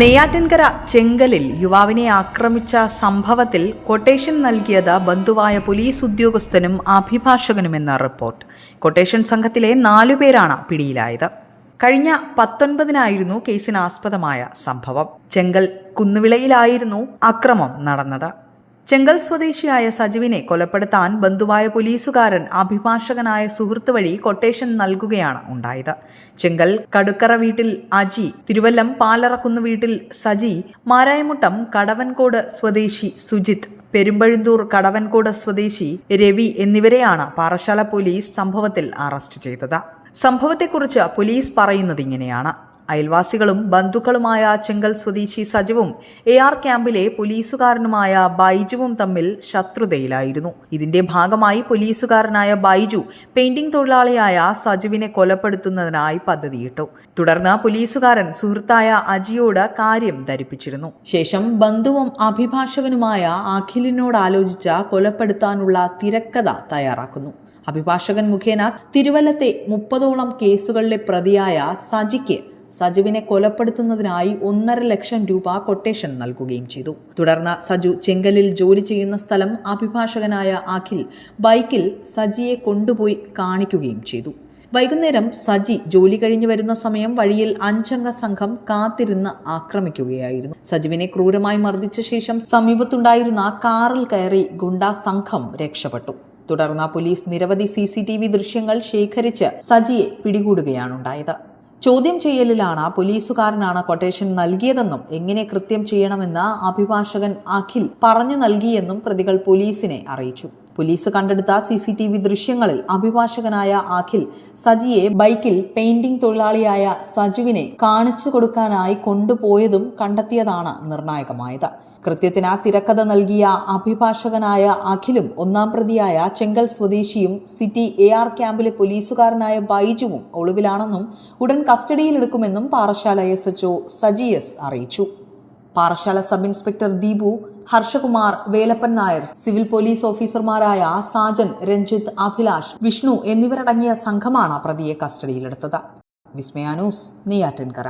നെയ്യാറ്റിൻകര ചെങ്കലിൽ യുവാവിനെ ആക്രമിച്ച സംഭവത്തിൽ കൊട്ടേഷൻ നൽകിയത് ബന്ധുവായ പോലീസ് ഉദ്യോഗസ്ഥനും അഭിഭാഷകനുമെന്ന റിപ്പോർട്ട്. കൊട്ടേഷൻ സംഘത്തിലെ നാലുപേരാണ് പിടിയിലായത്. കഴിഞ്ഞ പത്തൊൻപതിനായിരുന്നു കേസിനാസ്പദമായ സംഭവം. ചെങ്കൽ കുന്നുവിളയിലായിരുന്നു അക്രമം നടന്നത്. ചെങ്കൽ സ്വദേശിയായ സജീവിനെ കൊലപ്പെടുത്താൻ ബന്ധുവായ പോലീസുകാരൻ അഭിഭാഷകനായ സുഹൃത്ത് വഴി കൊട്ടേഷൻ നൽകുകയാണ് ഉണ്ടായത്. ചെങ്കൽ കടുക്കറ വീട്ടിൽ അജി തിരുവല്ലം പാലറക്കുന്ന വീട്ടിൽ സജി മാരായമുട്ടം കടവൻകോട് സ്വദേശി സുജിത് പെരുമ്പഴുന്തൂർ കടവൻകോട് സ്വദേശി രവി എന്നിവരെയാണ് പാറശാല പോലീസ് സംഭവത്തിൽ അറസ്റ്റ് ചെയ്തത്. സംഭവത്തെക്കുറിച്ച് പോലീസ് പറയുന്നത് ഇങ്ങനെയാണ്. അയൽവാസികളും ബന്ധുക്കളുമായ ചെങ്കൽ സ്വദേശി സജുവും എ ആർ ക്യാമ്പിലെ പോലീസുകാരനുമായ ബൈജുവും തമ്മിൽ ശത്രുതയിലായിരുന്നു. ഇതിന്റെ ഭാഗമായി പോലീസുകാരനായ ബൈജു പെയിന്റിംഗ് തൊഴിലാളിയായ സജുവിനെ കൊലപ്പെടുത്തുന്നതിനായി പദ്ധതിയിട്ടു. തുടർന്ന് പോലീസുകാരൻ സുഹൃത്തായ അജിയോട് കാര്യം ധരിപ്പിച്ചിരുന്നു. ശേഷം ബന്ധുവും അഭിഭാഷകനുമായ അഖിലിനോട് ആലോചിച്ച കൊലപ്പെടുത്താനുള്ള തിരക്കഥ തയ്യാറാക്കുന്നു. അഭിഭാഷകൻ മുഖേന തിരുവല്ലത്തെ മുപ്പതോളം കേസുകളിലെ പ്രതിയായ സജിക്ക് സജുവിനെ കൊലപ്പെടുത്തുന്നതിനായി ഒന്നര ലക്ഷം രൂപ കൊട്ടേഷൻ നൽകുകയും ചെയ്തു. തുടർന്ന് സജു ചെങ്കലിൽ ജോലി ചെയ്യുന്ന സ്ഥലം അഭിഭാഷകനായ അഖിൽ ബൈക്കിൽ സജിയെ കൊണ്ടുപോയി കാണിക്കുകയും ചെയ്തു. വൈകുന്നേരം സജി ജോലി കഴിഞ്ഞു വരുന്ന സമയം വഴിയിൽ അഞ്ചംഗ സംഘം കാത്തിരുന്ന് ആക്രമിക്കുകയായിരുന്നു. സജുവിനെ ക്രൂരമായി മർദ്ദിച്ച ശേഷം സമീപത്തുണ്ടായിരുന്ന കാറിൽ കയറി ഗുണ്ടാ സംഘം രക്ഷപ്പെട്ടു. തുടർന്ന് പോലീസ് നിരവധി സി ദൃശ്യങ്ങൾ ശേഖരിച്ച് സജിയെ പിടികൂടുകയാണുണ്ടായത് ചോദ്യം ചെയ്യലിലാണ് പോലീസുകാരനാണ് കൊട്ടേഷൻ നൽകിയതെന്നും എങ്ങനെ കൃത്യം ചെയ്യണമെന്ന് അഭിഭാഷകൻ അഖിൽ പറഞ്ഞു നൽകിയെന്നും പ്രതികൾ പോലീസിനെ അറിയിച്ചു. പോലീസ് കണ്ടെടുത്ത സി സി ടി വി ദൃശ്യങ്ങളിൽ അഭിഭാഷകനായ അഖിൽ സജിയെ ബൈക്കിൽ പെയിന്റിംഗ് തൊഴിലാളിയായ സജുവിനെ കാണിച്ചു കൊടുക്കാനായി കൊണ്ടുപോയതും കണ്ടെത്തിയതാണ് നിർണായകമായത്. കൃത്യത്തിന് ആ തിരക്കഥ നൽകിയ അഭിഭാഷകനായ അഖിലും ഒന്നാം പ്രതിയായ ചെങ്കൽ സ്വദേശിയും സിറ്റി എ ആർ ക്യാമ്പിലെ പോലീസുകാരനായ ബൈജുവും ഒളിവിലാണെന്നും ഉടൻ കസ്റ്റഡിയിലെടുക്കുമെന്നും Parassala S H O Saji S അറിയിച്ചു. Parassala sub inspector Deepu Harshakumar Velappan Nair civil police ഓഫീസർമാരായ സാജൻ രഞ്ജിത്ത് അഭിലാഷ് വിഷ്ണു എന്നിവരടങ്ങിയ സംഘമാണ് പ്രതിയെ കസ്റ്റഡിയിലെടുത്തത്. വിസ്മയാനൂസ് നെയ്യാറ്റിൻകര.